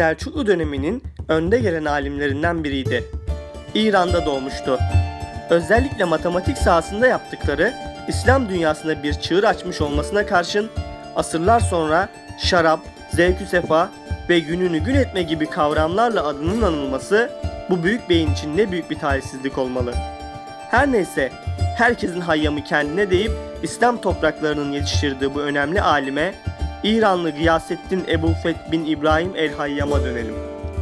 Selçuklu döneminin önde gelen alimlerinden biriydi. İran'da doğmuştu. Özellikle matematik sahasında yaptıkları İslam dünyasında bir çığır açmış olmasına karşın asırlar sonra şarap, zevkü sefa ve gününü gün etme gibi kavramlarla adının anılması bu büyük beyin için ne büyük bir talihsizlik olmalı. Her neyse, herkesin hayyamı kendine deyip İslam topraklarının yetiştirdiği bu önemli alime İranlı Gıyasettin Ebu Feth bin İbrahim el Hayyam'a dönelim.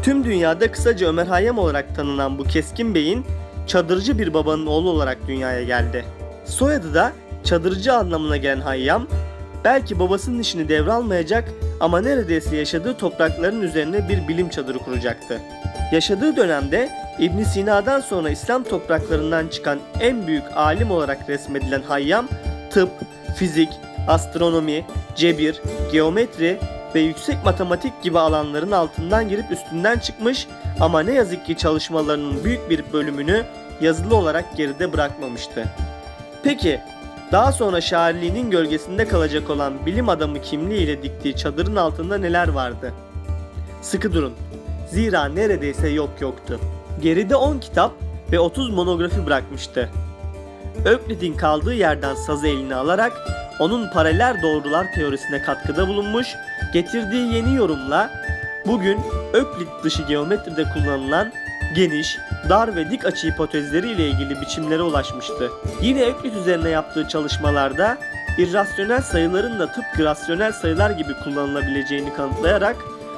Tüm dünyada kısaca Ömer Hayyam olarak tanınan bu keskin beyin çadırcı bir babanın oğlu olarak dünyaya geldi. Soyadı da çadırcı anlamına gelen Hayyam, belki babasının işini devralmayacak ama neredeyse yaşadığı toprakların üzerine bir bilim çadırı kuracaktı. Yaşadığı dönemde İbn Sina'dan sonra İslam topraklarından çıkan en büyük alim olarak resmedilen Hayyam, tıp, fizik, astronomi, cebir, geometri ve yüksek matematik gibi alanların altından girip üstünden çıkmış ama ne yazık ki çalışmalarının büyük bir bölümünü yazılı olarak geride bırakmamıştı. Peki, daha sonra şairliğinin gölgesinde kalacak olan bilim adamı kimliğiyle diktiği çadırın altında neler vardı? Sıkı durun. Zira neredeyse yok yoktu. Geride 10 kitap ve 30 monografi bırakmıştı. Öklid'in kaldığı yerden sazı eline alarak onun paralel doğrular teorisine katkıda bulunmuş, getirdiği yeni yorumla bugün Öklid dışı geometride kullanılan geniş, dar ve dik açı hipotezleri ile ilgili biçimlere ulaşmıştı. Yine Öklid üzerine yaptığı çalışmalarda irrasyonel sayıların da tıpkı rasyonel sayılar gibi kullanılabileceğini kanıtlayarak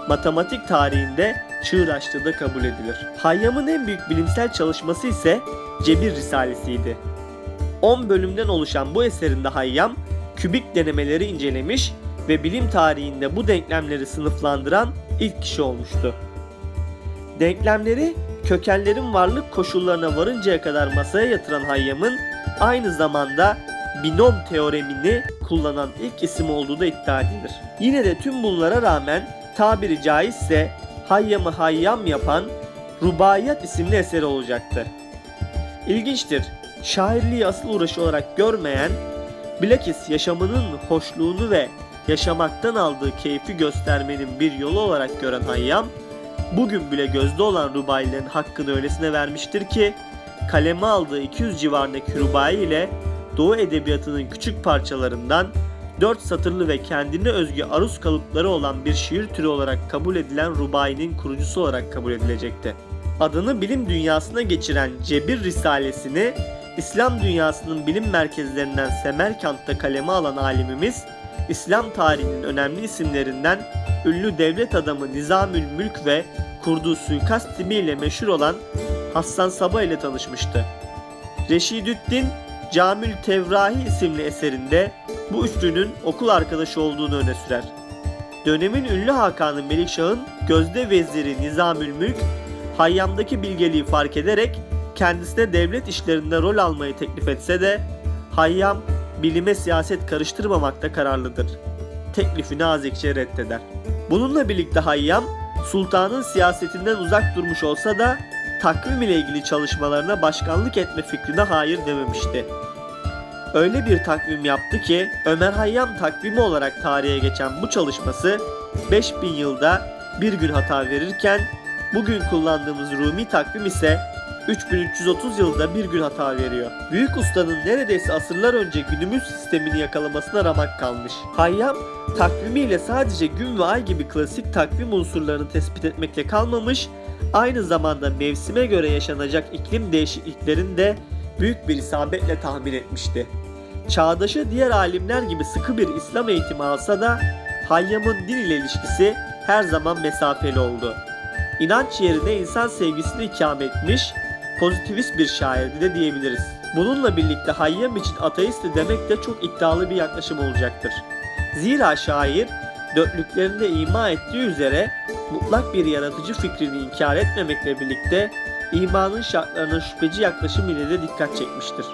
matematik tarihinde çığır açtığı da kabul edilir. Hayyam'ın en büyük bilimsel çalışması ise Cebir Risalesi'ydi. 10 bölümden oluşan bu eserinde Hayyam, kübik denemeleri incelemiş ve bilim tarihinde bu denklemleri sınıflandıran ilk kişi olmuştu. Denklemleri kökenlerin varlık koşullarına varıncaya kadar masaya yatıran Hayyam'ın aynı zamanda binom teoremini kullanan ilk isim olduğu da iddia edilir. Yine de tüm bunlara rağmen tabiri caizse Hayyam'ı Hayyam yapan Rubaiyat isimli eseri olacaktı. İlginçtir, şairliği asıl uğraşı olarak görmeyen, bilakis yaşamının hoşluğunu ve yaşamaktan aldığı keyfi göstermenin bir yolu olarak gören Hayyam, bugün bile gözde olan rubayilerin hakkını öylesine vermiştir ki, kaleme aldığı 200 civarındaki rubai ile Doğu edebiyatının küçük parçalarından dört satırlı ve kendine özgü aruz kalıpları olan bir şiir türü olarak kabul edilen rubainin kurucusu olarak kabul edilecekti. Adını bilim dünyasına geçiren Cebir Risalesini İslam dünyasının bilim merkezlerinden Semerkant'ta kaleme alan alimimiz, İslam tarihinin önemli isimlerinden ünlü devlet adamı Nizamül Mülk ve kurduğu suikast timiyle meşhur olan Hassan Sabah ile tanışmıştı. Reşidüddin Camül Tevrahi isimli eserinde bu üçlünün okul arkadaşı olduğunu öne sürer. Dönemin ünlü Hakanı Melikşah'ın gözde veziri Nizamül Mülk, Hayyam'daki bilgeliği fark ederek kendisine devlet işlerinde rol almayı teklif etse de Hayyam bilime siyaset karıştırmamakta kararlıdır. Teklifi nazikçe reddeder. Bununla birlikte Hayyam, sultanın siyasetinden uzak durmuş olsa da takvim ile ilgili çalışmalarına başkanlık etme fikrine hayır dememişti. Öyle bir takvim yaptı ki Ömer Hayyam takvimi olarak tarihe geçen bu çalışması 5000 yılda bir gün hata verirken bugün kullandığımız Rumi takvim ise 3330 yılda bir gün hata veriyor. Büyük ustanın neredeyse asırlar önce günümüz sistemini yakalamasına ramak kalmış. Hayyam takvimiyle sadece gün ve ay gibi klasik takvim unsurlarını tespit etmekle kalmamış, aynı zamanda mevsime göre yaşanacak iklim değişikliklerini de büyük bir isabetle tahmin etmişti. Çağdaşı diğer alimler gibi sıkı bir İslam eğitimi alsa da Hayyam'ın din ile ilişkisi her zaman mesafeli oldu. İnanç yerine insan sevgisini ikame etmiş, pozitivist bir şairdi de diyebiliriz. Bununla birlikte Hayyam için ateisti demek de çok iddialı bir yaklaşım olacaktır. Zira şair dörtlüklerinde ima ettiği üzere mutlak bir yaratıcı fikrini inkar etmemekle birlikte imanın şartlarına şüpheci yaklaşım ile de dikkat çekmiştir.